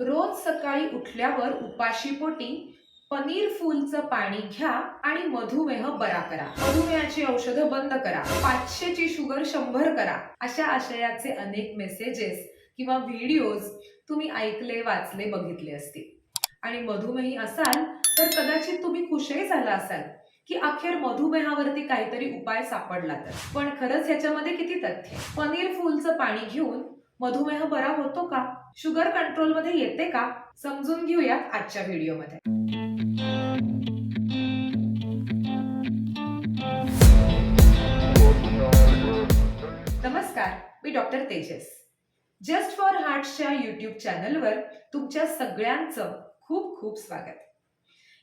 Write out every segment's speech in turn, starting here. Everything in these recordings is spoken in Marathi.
रोज सकाळी उठल्यावर उपाशीपोटी पनीर फूलचं पाणी घ्या आणि मधुमेह बरा करा. मधुमेहाची औषधं बंद करा. पाचशेची शुगर शंभर करा. अशा आशयाचे अनेक मेसेजेस किंवा व्हिडिओज तुम्ही ऐकले वाचले बघितले असतील. आणि मधुमेही असाल तर कदाचित तुम्ही खुशही झाला असाल की अखेर मधुमेहावरती काहीतरी उपाय सापडला तर. पण खरंच ह्याच्यामध्ये किती तथ्य? पनीर फूलचं पाणी घेऊन मधुमेह बरा होतो का? शुगर कंट्रोलमध्ये येते का? समजून घेऊयात आजच्या व्हिडिओमध्ये. नमस्कार मी डॉक्टर तेजस. जस्ट फॉर हार्टच्या युट्यूब चॅनलवर तुमच्या सगळ्यांचं खूप खूप स्वागत.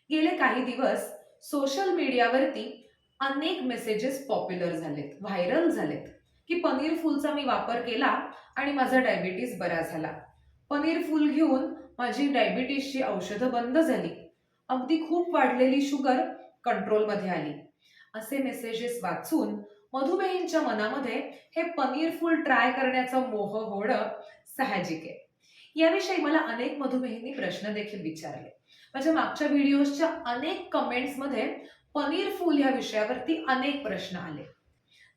गेले काही दिवस सोशल मीडियावरती अनेक मेसेजेस पॉप्युलर झालेत व्हायरल झालेत की पनीर फूलचा मी वापर केला आणि माझा डायबिटीज बरा झाला. पनीर फुल घेऊन माझी डायबिटीसची औषधं बंद झाली. अगदी खूप वाढलेली शुगर कंट्रोलमध्ये आली. असे मेसेजेस वाचून मधुमेहींच्या मनामध्ये हे पनीर फुल ट्राय करण्याचं मोह होणं साहजिक आहे. याविषयी मला अनेक मधुमेहींनी प्रश्न देखील विचारले. माझ्या मागच्या व्हिडिओजच्या अनेक कमेंट्समध्ये पनीर फुल या विषयावरती अनेक प्रश्न आले.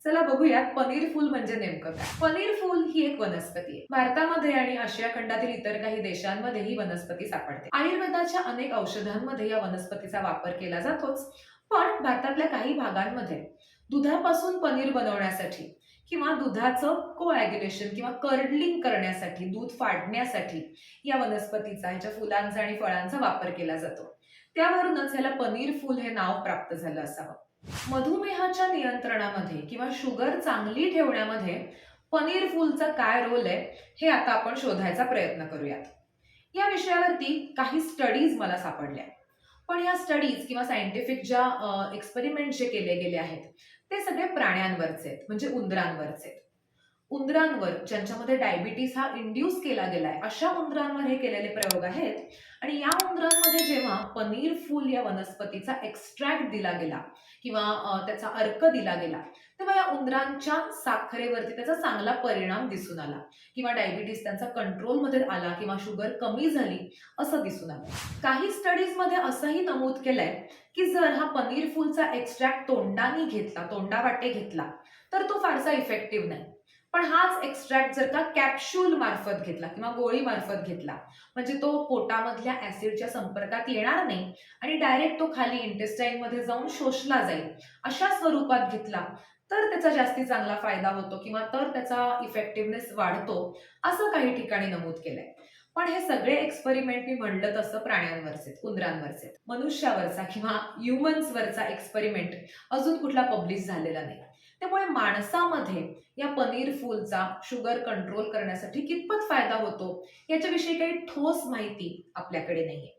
चला बघूयात पनीर फूल म्हणजे नेमकं काय. पनीर फूल ही एक वनस्पती आहे. भारतामध्ये आणि आशिया खंडातील इतर काही देशांमध्ये ही वनस्पती सापडते. आयुर्वेदाच्या अनेक औषधांमध्ये या वनस्पतीचा वापर केला जातोच. पण भारतातल्या काही भागांमध्ये दुधापासून पनीर बनवण्यासाठी किंवा दुधाचं कोॲग्युलेशन किंवा कर्डलिंग करण्यासाठी दूध फाडण्यासाठी या वनस्पतीचा ह्याच्या फुलांचा आणि फळांचा वापर केला जातो. त्यावरूनच ह्याला पनीर फूल हे नाव प्राप्त झालं असावं. मधुमेहाच्या नियंत्रणामध्ये किंवा शुगर चांगली ठेवण्यामध्ये पनीर फूलचा काय रोल आहे हे आता आपण शोधायचा प्रयत्न करूयात. या विषयावरती काही स्टडीज मला सापडल्या. पण या स्टडीज किंवा सायंटिफिक ज्या एक्सपेरिमेंट जे केले गेले आहेत ते सगळे प्राण्यांवरचे आहेत म्हणजे उंदरांवरचे आहेत. उंदरांवर ज्यांच्यामध्ये डायबिटीस हा इंड्यूस केला गेलाय अशा उंदरांवर हे केलेले प्रयोग आहेत. आणि या उंदरांमध्ये जेव्हा पनीर फूल या वनस्पतीचा एक्स्ट्रॅक्ट दिला गेला किंवा त्याचा अर्क दिला गेला तेव्हा या उंदरांच्या साखरेवरती त्याचा चांगला परिणाम दिसून आला. किंवा डायबिटीस त्यांचा कंट्रोलमध्ये आला किंवा शुगर कमी झाली असं दिसून आलं. काही स्टडीजमध्ये असंही नमूद केलंय की जर हा पनीर फूलचा एक्स्ट्रॅक्ट तोंडाने घेतला तोंडावाटे घेतला तर तो फारसा इफेक्टिव्ह नाही. पण हाच एक्स्ट्रॅक्ट जर का कॅप्सूल मार्फत घेतला किंवा गोळी मार्फत घेतला म्हणजे तो पोटामधल्या ऍसिडच्या संपर्कात येणार नाही आणि डायरेक्ट तो खाली इंटेस्टाईन मध्ये जाऊन शोषला जाईल अशा स्वरूपात घेतला तर त्याचा जास्ती चांगला फायदा होतो किंवा तर त्याचा इफेक्टिव्हनेस वाढतो असं काही ठिकाणी नमूद केलंय. पण हे सगळे एक्सपेरिमेंट मी म्हणलं तसं प्राण्यांवरचे उंदरांवरचे मनुष्यावरचा किंवा ह्युमन्सवरचा एक्सपेरिमेंट अजून कुठला पब्लिश झालेला नाही. त्यामुळे माणसामध्ये या पनीर फूलचा शुगर कंट्रोल करण्यासाठी कितपत फायदा होतो याच्याविषयी काही ठोस माहिती आपल्याकडे नाहीये.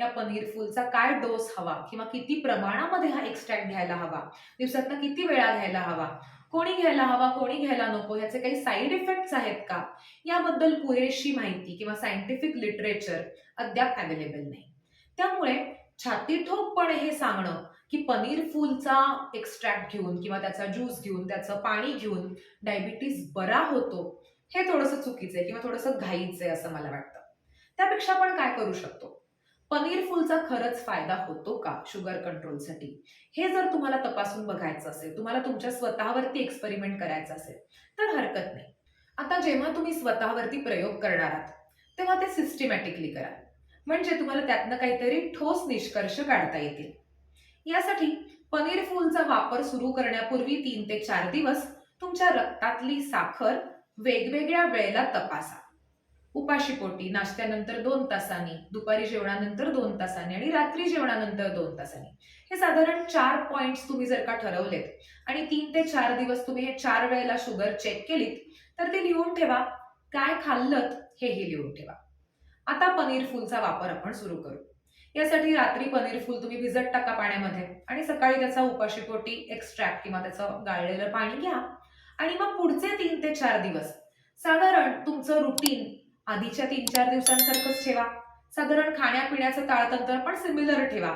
या पनीर फूलचा काय डोस हवा किंवा किती प्रमाणामध्ये हा एक्स्ट्रॅक्ट घ्यायला हवा दिवसातनं किती वेळा घ्यायला हवा कोणी घ्यायला हवा कोणी घ्यायला नको ह्याचे काही साईड इफेक्ट्स आहेत का? याबद्दल पुरेशी माहिती किंवा सायंटिफिक लिटरेचर अद्याप अवेलेबल नाही. त्यामुळे छातीठोकपणे हे सांगणं की पनीर फूलचा एक्स्ट्रॅक्ट घेऊन किंवा त्याचा ज्यूस घेऊन त्याचं पाणी घेऊन डायबिटीस बरा होतो हे थोडंसं चुकीचं आहे किंवा थोडंसं घाईचं आहे असं मला वाटतं. त्यापेक्षा आपण काय करू शकतो? पनीर फूलचा खरंच फायदा होतो का शुगर कंट्रोलसाठी हे जर तुम्हाला तपासून बघायचं असेल तुम्हाला तुमच्या स्वतःवरती एक्सपेरिमेंट करायचं असेल तर हरकत नाही. आता जेव्हा तुम्ही स्वतःवरती प्रयोग करणार आहात तेव्हा ते सिस्टमॅटिकली करा. म्हणजे तुम्हाला त्यातनं काहीतरी ठोस निष्कर्ष काढता येतील. यासाठी पनीर फूलचा वापर सुरू करण्यापूर्वी तीन ते चार दिवस तुमच्या रक्तातली साखर वेगवेगळ्या वेळेला तपासा. उपाशीपोटी नाश्त्यानंतर दोन तासांनी दुपारी जेवणानंतर दोन तासांनी आणि रात्री जेवणानंतर दोन तासांनी. हे साधारण चार पॉइंट्स तुम्ही जर का ठरवलेत आणि तीन ते चार दिवस तुम्ही हे चार वेळेला शुगर चेक केलीत तर ते लिहून ठेवा. काय खाल्लत हेही लिहून ठेवा. आता पनीर फूलचा वापर आपण सुरू करू. यासाठी रात्री पनीर फूल तुम्ही भिजत टाका पाण्यामध्ये आणि सकाळी त्याचा उपाशीपोटी एक्स्ट्रॅक्ट किंवा त्याचं गाळलेलं पाणी घ्या. आणि मग पुढचे तीन ते चार दिवस साधारण तुमचं रुटीन आधीच्या तीन चार दिवसांसारखंच ठेवा. साधारण खाण्यापिण्याचं ताळतंत्र पण सिमिलर ठेवा.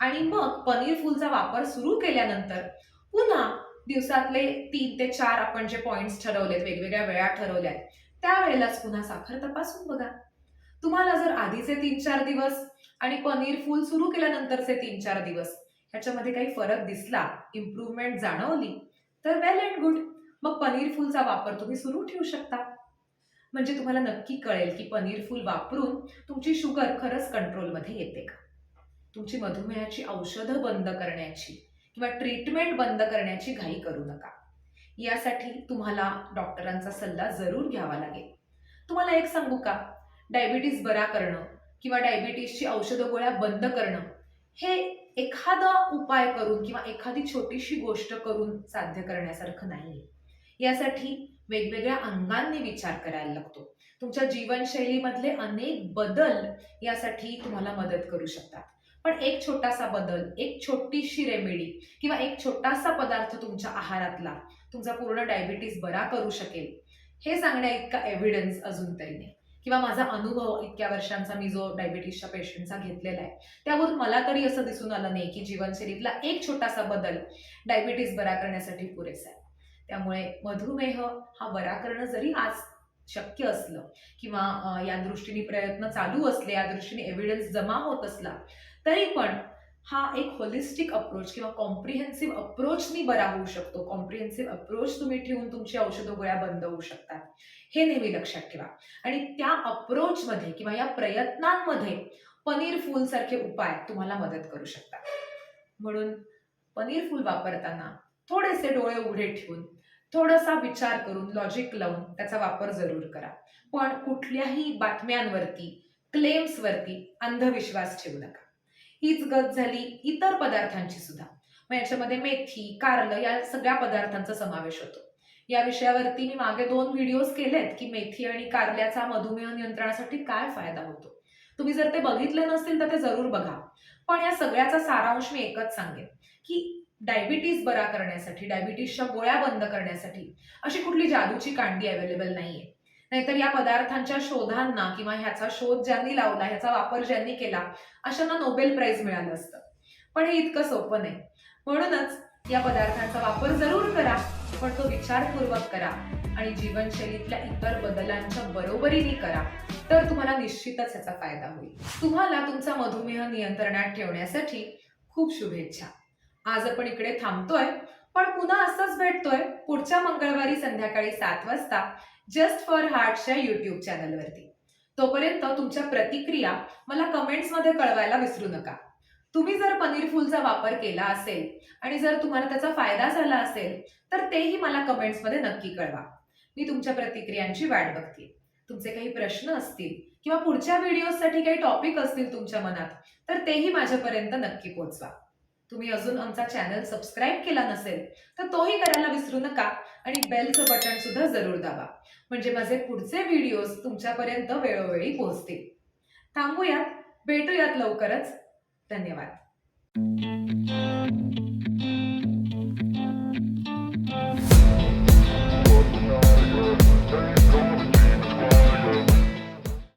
आणि मग पनीर फूलचा वापर सुरू केल्यानंतर पुन्हा दिवसातले तीन ते चार आपण जे पॉइंट्स ठरवलेत वेगवेगळ्या वेळा ठरवल्यात त्यावेळेलाच पुन्हा साखर तपासून बघा. तुम्हाला जर आधीचे तीन चार दिवस आणि पनीर फूल सुरू केल्यानंतरचे तीन चार दिवस. ह्याच्यामध्ये काही फरक दिसला इम्प्रूव्हमेंट जाणवली तर वेल अँड गुड मग पनीर फूलचा वापर तुम्ही सुरू ठेवू शकता. म्हणजे तुम्हाला नक्की कळेल की पनीर फूल वापरून तुमची शुगर खरंच कंट्रोलमध्ये येते का? तुमची मधुमेहाची औषधं बंद करण्याची किंवा ट्रीटमेंट बंद करण्याची घाई करू नका. यासाठी तुम्हाला डॉक्टरांचा सल्ला जरूर घ्यावा लागेल. तुम्हाला एक सांगू का? डायबिटीस बरा करणं किंवा डायबिटीसची औषधं गोळ्या बंद करणं हे एखादा उपाय करून किंवा एखादी छोटीशी गोष्ट करून साध्य करण्यासारखं नाहीये. यासाठी वेगवेगळ्या अंगांनी विचार करायला लागतो. तुमच्या जीवनशैलीमधले अनेक बदल यासाठी तुम्हाला मदत करू शकतात. पण एक छोटासा बदल एक छोटीशी रेमेडी किंवा एक छोटासा पदार्थ तुमच्या आहारातला तुमचा पूर्ण डायबिटीस बरा करू शकेल हे सांगण्या इतका एव्हिडन्स अजून तरी नाही. किंवा माझा अनुभव इतक्या वर्षांचा मी जो डायबिटीसच्या पेशंटचा घेतलेला आहे त्यावर मला तरी असं दिसून आलं नाही की जीवनशैलीतला एक छोटासा बदल डायबिटीस बरा करण्यासाठी पुरेसा आहे. त्यामुळे मधुमेह हा बरा करणं जरी आज शक्य असलं किंवा या दृष्टीने प्रयत्न चालू असले या दृष्टीने एव्हिडन्स जमा होत असला तरी पण हा एक होलिस्टिक अप्रोच किंवा कॉम्प्रिहेन्सिव्ह अप्रोचनी बरा होऊ शकतो. कॉम्प्रिहेन्सिव्ह अप्रोच तुम्ही ठेवून तुमची औषधं गोळ्या बंद होऊ शकतात. हे नेहमी लक्षात ठेवा. आणि त्या अप्रोचमध्ये किंवा या प्रयत्नांमध्ये पनीर फूल सारखे उपाय तुम्हाला मदत करू शकतात. म्हणून पनीर फूल वापरताना थोडेसे डोळे उघडे ठेवून थोडासा विचार करून लॉजिक लावून त्याचा वापर जरूर करा. पण कुठल्याही बातम्यांवरती क्लेम्सवरती अंधविश्वास ठेवू नका. हीच गत झाली इतर पदार्थांची सुद्धा. मग याच्यामध्ये मेथी कारलं या सगळ्या पदार्थांचा समावेश होतो. या विषयावरती मी मागे दोन व्हिडिओज केलेत की मेथी आणि कारल्याचा मधुमेह नियंत्रणासाठी काय फायदा होतो. तुम्ही जर ते बघितले नसतील तर ते जरूर बघा. पण या सगळ्याचा सारांश मी एकच सांगेन की डायबिटीस बरा करण्यासाठी डायबिटीसच्या गोळ्या बंद करण्यासाठी अशी कुठली जादूची कांडी अवेलेबल नाहीये. नाहीतर या पदार्थांच्या शोधांना किंवा ह्याचा शोध ज्यांनी लावला ह्याचा वापर ज्यांनी केला अशांना नोबेल प्राइज मिळालं असतं. पण हे इतकं सोपं नाही. म्हणूनच या पदार्थांचा वापर जरूर करा पण तो विचारपूर्वक करा आणि जीवनशैलीतल्या इतर बदलांच्या बरोबरीने करा. तर तुम्हाला निश्चितच याचा फायदा होईल. तुम्हाला तुमचा मधुमेह नियंत्रणात ठेवण्यासाठी खूप शुभेच्छा. आज आपण इकडे थांबतोय पण पुन्हा असंच भेटतोय पुढच्या मंगळवारी संध्याकाळी सात वाजता. जस्ट फॉर हार्टच्या युट्यूब चॅनलवरती तोपर्यंत तुमच्या प्रतिक्रिया मला कमेंट्समध्ये कळवायला विसरू नका. तुम्ही जर पनीर फूलचा वापर केला असेल आणि जर तुम्हाला त्याचा फायदा झाला असेल तर तेही मला कमेंट्समध्ये नक्की कळवा. मी तुमच्या प्रतिक्रियांची वाट बघते. तुमचे काही प्रश्न असतील किंवा पुढच्या व्हिडिओसाठी काही टॉपिक असतील तुमच्या मनात तर तेही माझ्यापर्यंत नक्की पोहोचवा तुम्ही अजून आमचा चॅनल सबस्क्राईब केला नसेल तर तोही करायला विसरू नका आणि बेलचं बटन सुद्धा जरूर दाबा. म्हणजे माझे पुढचे व्हिडिओज तुमच्यापर्यंत वेळोवेळी पोहोचतील. थांबूयात भेटूयात लवकरच. धन्यवाद.